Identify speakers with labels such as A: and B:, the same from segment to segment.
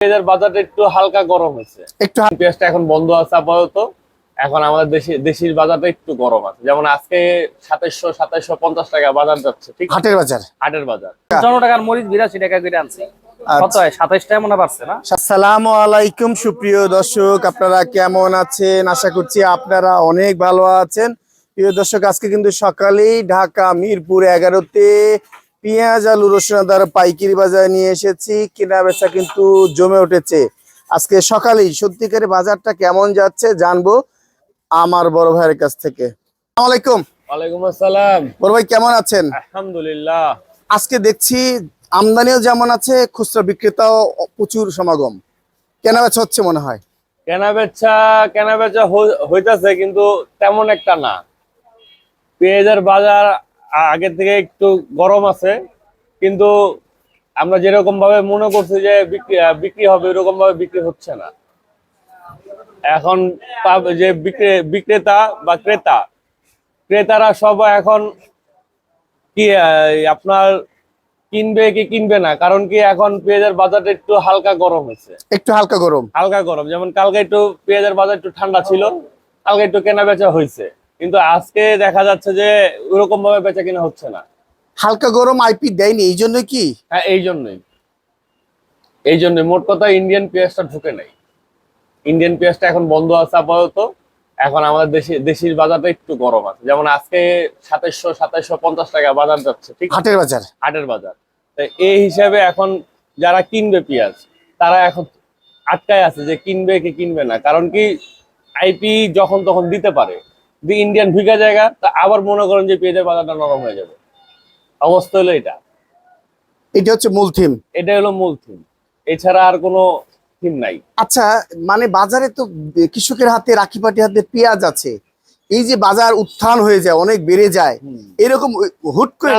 A: পেঁয়াজের বাজারটা একটু হালকা গরম হয়েছে।
B: একটু
A: পেঁয়াজটা এখন বন্ধ আছে আপাতত। এখন আমাদের দেশি দেশির বাজারটা একটু গরম আছে। যেমন আজকে সাতাইশশো সাতাইশশো পঞ্চাশ টাকা বাজার যাচ্ছে ঠিক
B: হাটের বাজার।
A: হাটের বাজার।
C: পঞ্চান্ন টাকার মরিচ বিরাশি টাকা করে আনছি। কত হয়? সাতাইশ টাকা মনে পারছে না?
B: আসসালামু আলাইকুম সুপ্রিয় দর্শক। আপনারা কেমন আছেন? আশা করছি আপনারা অনেক ভালো আছেন। প্রিয় দর্শক আজকে কিন্তু সকালেই ঢাকা মিরপুর এগারোতে পেঁয়াজ আলু রসুন আদার পাইকারি বাজারে নিয়ে এসেছি। কেনা বেচা কিন্তু জমে উঠেছে। আজকে সকালেই সত্যিকারের বাজারটা কেমন যাচ্ছে জানব আমার বড় ভাইয়ের কাছ থেকে। আলাইকুম।
A: ওয়ালাইকুম আসসালাম।
B: বড় ভাই কেমন আছেন?
A: আলহামদুলিল্লাহ।
B: আজকে দেখছি আমদানিও যেমন আছে খুচরা বিক্রেতাও প্রচুর সমাগম। কেনা বেচা হচ্ছে মনে হয়?
A: কেনা বেচা কেনা বেচা হইতাছে কিন্তু তেমন একটা না। পেঁয়াজের বাজার আগের থেকে একটু গরম আছে কিন্তু আমরা যেরকম ভাবে মনে করছি যে বিক্রি হবে এরকম ভাবে বিক্রি হচ্ছে না। এখন যে বিক্রেতা বা ক্রেতা ক্রেতারা সব এখন কি আপনার কিনবে কি কিনবে না কারণ কি এখন পেঁয়াজের বাজারটা একটু হালকা গরম হয়েছে।
B: একটু হালকা গরম।
A: হালকা গরম যেমন কালকে একটু পেঁয়াজের বাজার একটু ঠান্ডা ছিল কালকে একটু কেনা বেচা হয়েছে। কিন্তু আজকে দেখা যাচ্ছে যে ওরকম ভাবে বেচা কিনা হচ্ছে না।
B: হালকা গরম আইপি দেয়নি এই জন্য কি?
A: হ্যাঁ এই জন্যই। এই জন্য মোট কথা ইন্ডিয়ান পেঁয়াজটা ঢুকে নাই। ইন্ডিয়ান পেঁয়াজটা এখন বন্ধ আছে আপাতত। এখন আমাদের দেশি দেশির বাজারটা একটু গরম আছে। যেমন আজকে সাতাইশশো সাতাইশশো পঞ্চাশ টাকা বাজার যাচ্ছে ঠিক
B: হাটের বাজার।
A: হাটের বাজার। তো এই হিসাবে এখন যারা কিনবে পেঁয়াজ তারা এখন আটকায় আছে যে কিনবে কি কিনবে না। কারণ কি আইপি যখন তখন দিতে পারে। ইন্ডিয়ান ভিগা জায়গা তা আবার মনে করেন যে পেঁয়াজের বাজারটা নরম হয়ে যাবে। অবস্থা হলো এটা।
B: এটা হচ্ছে মূল থিম
A: এটা হলো মূল থিম এছাড়া আর কোনো থিম নাই।
B: আচ্ছা মানে বাজারে তো কৃষকের হাতে রাখি পাটি হাতে পেঁয়াজ আছে। এই যে বাজার উত্থান হয়ে যায় অনেক বেড়ে যায় এরকম হুট করে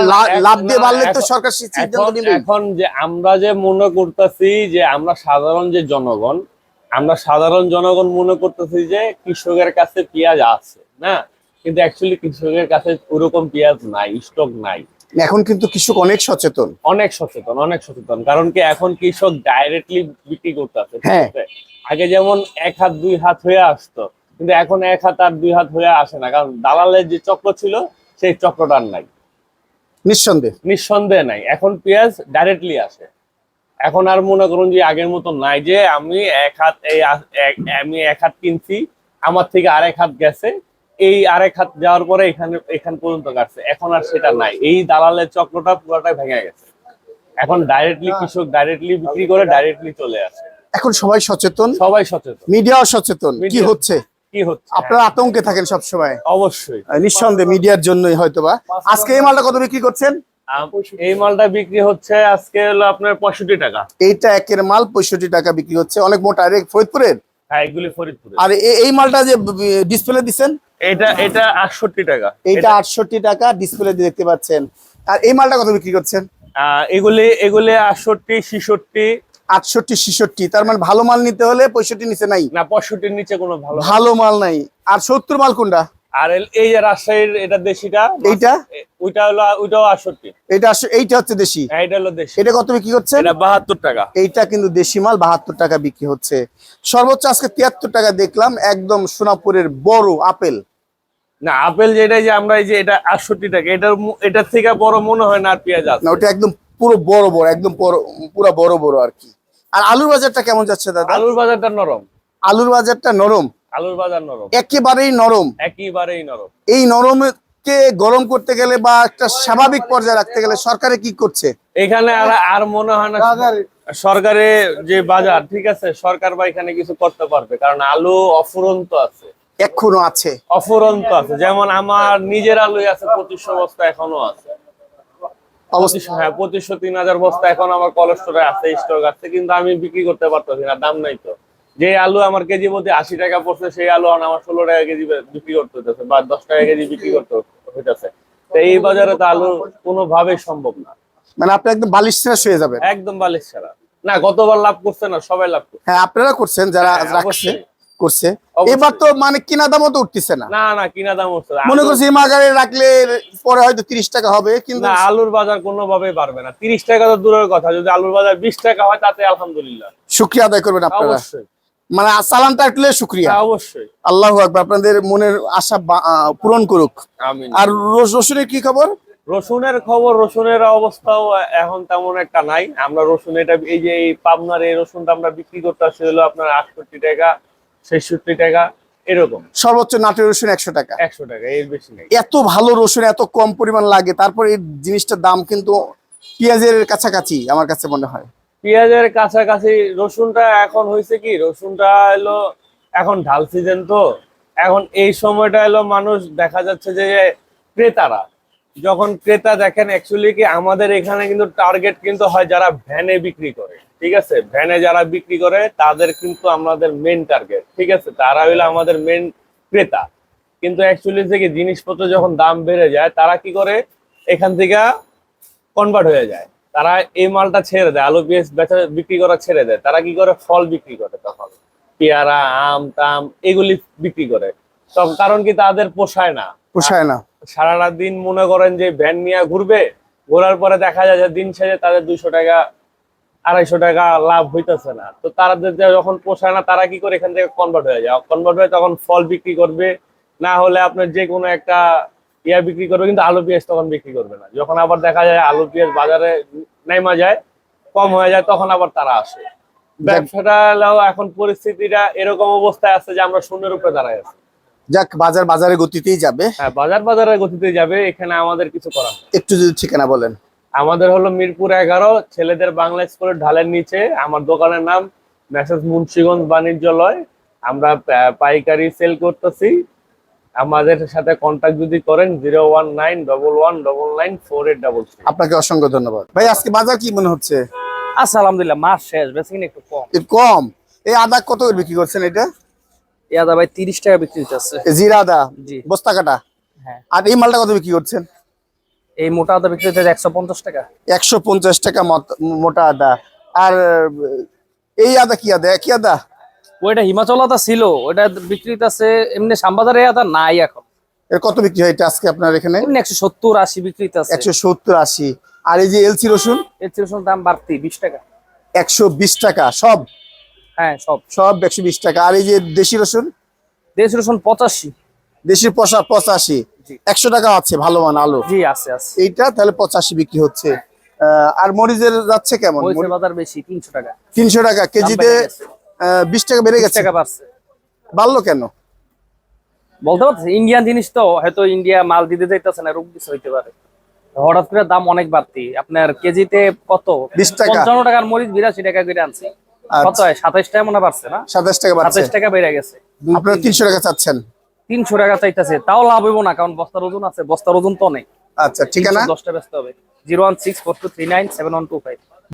B: লাভ দিয়ে বাড়লে তো সরকার সিদ্ধান্ত
A: এখন যে আমরা যে মনে করতেছি যে আমরা সাধারণ যে জনগণ আমরা সাধারণ জনগণ মনে করতেছি যে কৃষকের কাছে পেঁয়াজ আছে না? কিন্তু অ্যাকচুয়ালি কৃষকের কাছে ওরকম পেঁয়াজ নাই স্টক নাই।
B: এখন কিন্তু কৃষক অনেক সচেতন।
A: অনেক সচেতন অনেক সচেতন। কারণ কি এখন কৃষক ডাইরেক্টলি বিক্রি করতেছে
B: হ্যাঁ।
A: আগে যেমন এক হাত দুই হাত হয়ে আসতো কিন্তু এখন এক হাত আর দুই হাত হয়ে আসে না। কারণ দালালের যে চক্র ছিল সেই চক্রটা আর নাই।
B: নিঃসন্দেহ।
A: নিঃসন্দেহ নাই। এখন পেঁয়াজ ডাইরেক্টলি আসে। এখন আর মনে করুন যে আগের মতো নাই যে আমি এক হাত এই আমি এক হাত কিনছি আমার থেকে আরেক হাত গেছে এই আরেক হাত যাওয়ার পরে এখানে এখান পর্যন্ত কাটছে। এখন আর সেটা নাই। এই দালালের চক্রটা পুরোটাই ভেঙে গেছে। এখন ডাইরেক্টলি কৃষক ডাইরেক্টলি বিক্রি করে ডাইরেক্টলি চলে আসে।
B: এখন সবাই সচেতন?
A: সবাই সচেতন।
B: মিডিয়াও সচেতন? কি হচ্ছে?
A: কি হচ্ছে?
B: আপনারা আতঙ্কে থাকেন সব সময়
A: অবশ্যই।
B: নিঃসন্দেহে মিডিয়ার জন্যই হয়তোবা। আজকে এই মালটা কত বিক্রি করছেন?
A: এই মালটা বিক্রি হচ্ছে আজকে হলো আপনার পঁয়ষট্টি টাকা।
B: এইটা একের মাল পঁয়ষট্টি টাকা বিক্রি হচ্ছে। অনেক মোটা। আর এই ফরিদপুরের?
A: হ্যাঁ এগুলি ফরিদপুরে
B: আর এই মালটা যে ডিসপ্লে দিচ্ছেন?
A: এটা এটা আটষট্টি টাকা।
B: এইটা আটষট্টি টাকা ডিসপ্লে দেখতে পাচ্ছেন। আর এই মালটা কত বিক্রি করছেন?
A: আহ, এগুলি এগুলি আটষট্টি ছিষট্টি।
B: আটষট্টি ছিষট্টি। তার মানে ভালো মাল নিতে হলে পঁয়ষট্টি নিচে নাই।
A: না পঁয়ষট্টির নিচে কোনো ভালো
B: ভালো মাল নাই। আর সত্তর মাল কোনটা?
A: আর এই যে রাজশাহীর এটা দেশিটা?
B: এইটা?
A: ওইটা হলো ওইটাও
B: এটা এইটা হচ্ছে দেশি।
A: হ্যাঁ এটা হলো দেশি।
B: এটা কত বিক্রি করছেন?
A: এটা বাহাত্তর টাকা।
B: এইটা কিন্তু দেশি মাল বাহাত্তর টাকা বিক্রি হচ্ছে। সর্বোচ্চ আজকে তিয়াত্তর টাকা দেখলাম একদম সোনাপুরের বড় আপেল।
A: না আপেল যেটা যে আমরা এই যে এটা আটষট্টি টাকা এটার এটার থেকে বড় মনে হয় না আর পেঁয়াজ আছে।
B: না ওটা একদম পুরো বড় বড় একদম পুরো বড় বড় আর কি। আর আলুর বাজারটা কেমন যাচ্ছে দাদা?
A: আলুর বাজারটা নরম।
B: আলুর বাজারটা নরম।
A: আলুর বাজার নরম।
B: একেবারেই নরম।
A: একেবারেই নরম।
B: এই নরমকে গরম করতে গেলে বা একটা স্বাভাবিক পর্যায়ে রাখতে গেলে সরকারে কি করছে?
A: এখানে আর মনে হয় না সরকারে যে বাজার ঠিক আছে? সরকার বা এখানে কিছু করতে পারবে কারণ আলু অফুরন্ত আছে।
B: এখনও আছে।
A: অফুরন্ত আছে। যেমন আমার নিজের আলুই আছে পঁচিশশো বস্তা এখনও আছে। হ্যাঁ পঁচিশশো তিন হাজার বস্তা এখন আমার কোলেস্টোরে আছে স্টক আছে কিন্তু আমি বিক্রি করতে পারতেছি না দাম নাই তো। যে আলু আমার কেজি মধ্যে আশি টাকা পড়ছে সেই আলু আমার ষোলো টাকা কেজি বিক্রি করতে হইতেছে বা দশ টাকা কেজি বিক্রি করতে হইতেছে। তো এই বাজারে তো আলু কোনোভাবেই সম্ভব না।
B: মানে আপনি একদম বালিশ শেষ হয়ে যাবেন?
A: একদম বালিশ ছাড়া। না গতবার লাভ করছে না সবাই লাভ করছে।
B: হ্যাঁ আপনারা করছেন যারা
A: হ্যাঁ,
B: রাখছে করছে। এবার তো মানে কিনা দামও তো উঠতেছে না।
A: না না কিনা দাম না।
B: মনে করছি মাগারে রাখলে পরে হয়তো তিরিশ টাকা হবে কিন্তু
A: না আলুর বাজার কোনোভাবেই পারবে না। তিরিশ টাকা তো দূরের কথা যদি আলুর বাজার বিশ টাকা হয় তাতে আলহামদুলিল্লাহ।
B: শুক্রিয়া আদায় করবেন আপনারা।
A: অবশ্যই।
B: মানে সালামটা একটু শুক্রিয়া।
A: হ্যাঁ, অবশ্যই।
B: আল্লাহ আকবার আপনাদের মনের আশা পূরণ করুক। আর রস- রসুনের কি খবর?
A: রসুনের খবর রসুনের অবস্থাও এখন তেমন একটা নাই। আমরা রসুন এটা এই যে এই পাবনার এই রসুনটা আমরা বিক্রি করতে আসছি হলো আপনার আটষট্টি টাকা ছেষট্টি টাকা এরকম।
B: সর্বোচ্চ নাটের রসুন একশো টাকা।
A: একশো টাকা এর বেশি নেই।
B: এত ভালো রসুন এত কম পরিমাণ লাগে তারপর এই জিনিসটার দাম কিন্তু পেঁয়াজের কাছাকাছি আমার কাছে মনে হয়।
A: পেঁয়াজের কাছাকাছি রসুনটা এখন হয়েছে কি? রসুনটা এলো এখন ঢাল সিজন তো। এখন এই সময়টা এলো মানুষ দেখা যাচ্ছে যে ক্রেতারা। যখন ক্রেতা দেখেন অ্যাকচুয়ালি কি আমাদের এখানে কিন্তু টার্গেট কিন্তু হয় যারা ভ্যানে বিক্রি করে। ঠিক আছে? ভ্যানে যারা বিক্রি করে, তাদের কিন্তু আমাদের মেন টার্গেট ঠিক আছে? তারা হইল আমাদের মেন ক্রেতা। কিন্তু অ্যাকচুয়ালি থেকে জিনিসপত্র যখন দাম বেড়ে যায়, তারা কি করে? এখান থেকে কনভার্ট হয়ে যায়। তারা এই মালটা ছেড়ে দেয় আলু পেঁয়াজ বেচা বিক্রি করা ছেড়ে দেয়। তারা কি করে? ফল বিক্রি করে তখন। পেয়ারা আম টাম এগুলি বিক্রি করে। তখন কারণ কি তাদের পোষায় না।
B: পোষায় না।
A: সারাটা দিন মনে করেন যে ভ্যান নিয়ে ঘুরবে ঘোরার পরে দেখা যায় যে দিন শেষে তাদের দুইশো টাকা আড়াইশো টাকা লাভ হইতেছে না। তো তাদের যখন পোষায় না তারা কি করে এখান থেকে কনভার্ট হয়ে যায়? কনভার্ট হয়ে তখন ফল বিক্রি করবে। না হলে আপনার যে কোনো একটা ইয়া বিক্রি করবে কিন্তু আলু পেঁয়াজ তখন বিক্রি করবে না। যখন আবার দেখা যায় আলু পেঁয়াজ বাজারে নেমা যায় কম হয়ে যায় তখন আবার তারা আসে। ব্যবসাটা এখন পরিস্থিতিটা এরকম অবস্থায় আছে যে আমরা শূন্যের উপরে দাঁড়ায় আছি।
B: যাক বাজার বাজারের গতিতেই যাবে।
A: হ্যাঁ বাজার বাজারের গতিতে যাবে এখানে আমাদের কিছু করার
B: একটু যদি ঠিকানা বলেন।
A: আমাদের হলো মিরপুর এগারো ছেলেদের বাংলা স্কুলের ঢালের নিচে আমার দোকানের নাম মেসেজ মুন্সিগঞ্জ বাণিজ্যালয়। আমরা পাইকারি সেল করতেছি। আমাদের সাথে কন্ট্যাক্ট যদি করেন zero one nine double one double nine four eight double
B: আপনাকে অসংখ্য ধন্যবাদ। ভাই আজকে বাজার কি মনে হচ্ছে?
C: আচ্ছা আলহামদুলিল্লাহ মাস শেষ বেশি কিনা একটু কম।
B: একটু কম? এই আদা কত করে বিক্রি করছেন এটা?
C: এই আদা ভাই তিরিশ টাকা বিক্রি হচ্ছে
B: এই জিরা আদা?
C: জি।
B: বস্তা কাটা?
C: হ্যাঁ।
B: আর এই মালটা কত বিক্রি করছেন?
C: এই মোটা আদা বিক্রি হচ্ছে একশো পঞ্চাশ টাকা।
B: একশো পঞ্চাশ টাকা মোটা আদা। আর এই আদা কি আদা? কি আদা?
C: ওইটা হিমাচল আদা ছিল ওইটা বিক্রি আছে এমনি শ্যামবাজারে আদা নাই এখন।
B: এর কত বিক্রি হয়? এটা আজকে আপনার এখানে?
C: একশো সত্তর আশি বিক্রি আছে।
B: একশো সত্তর আশি। আর এই যে এলসি রসুন?
C: এর রসুন দাম বাড়তি বিশ টাকা।
B: একশো বিশ টাকা সব?
C: হ্যাঁ সব।
B: সব একশো বিশ টাকা। আর এই যে দেশি রসুন?
C: দেশি রসুন পঁচাশি।
B: দেশি পশা পঁচাশি। একশো টাকা আছে ভালো মান আলু।
C: জি আছে আছে।
B: এইটা তাহলে পঁচাশি বিক্রি হচ্ছে। আহ, আর মরিচের যাচ্ছে কেমন?
C: বাজার বেশি তিনশো টাকা।
B: তিনশো টাকা। কেজিতে বিশ টাকা বেড়ে গেছে।
C: টাকা বাড়ছে।
B: বাড়লো কেন?
C: বলতে পারছি ইন্ডিয়ান জিনিস তো হয়তো ইন্ডিয়া মাল দিতে যাইতেছে না রোগ কিছু হইতে পারে। হঠাৎ করে দাম অনেক বাড়তি। আপনার কেজিতে কত?
B: 20 টাকা।
C: পঞ্চান্ন টাকার মরিচ বিরাশি টাকা করে আনছি। কত
B: আচ্ছা।
C: হয়? সাতাইশ টাকা মনে বাড়ছে না?
B: সাতাশ টাকা
C: সাতাইশ টাকা বেড়ে গেছে।
B: আপনারা তিনশো টাকা চাচ্ছেন।
C: তিনশো টাকা চাইতেছে। তাও লাভ হইব না কারণ বস্তার ওজন আছে। বস্তার ওজন তো নেই
B: আচ্ছা ঠিকানা?
C: দশটা ব্যস্ত হবে। Zero one six four two three nine seven one two five.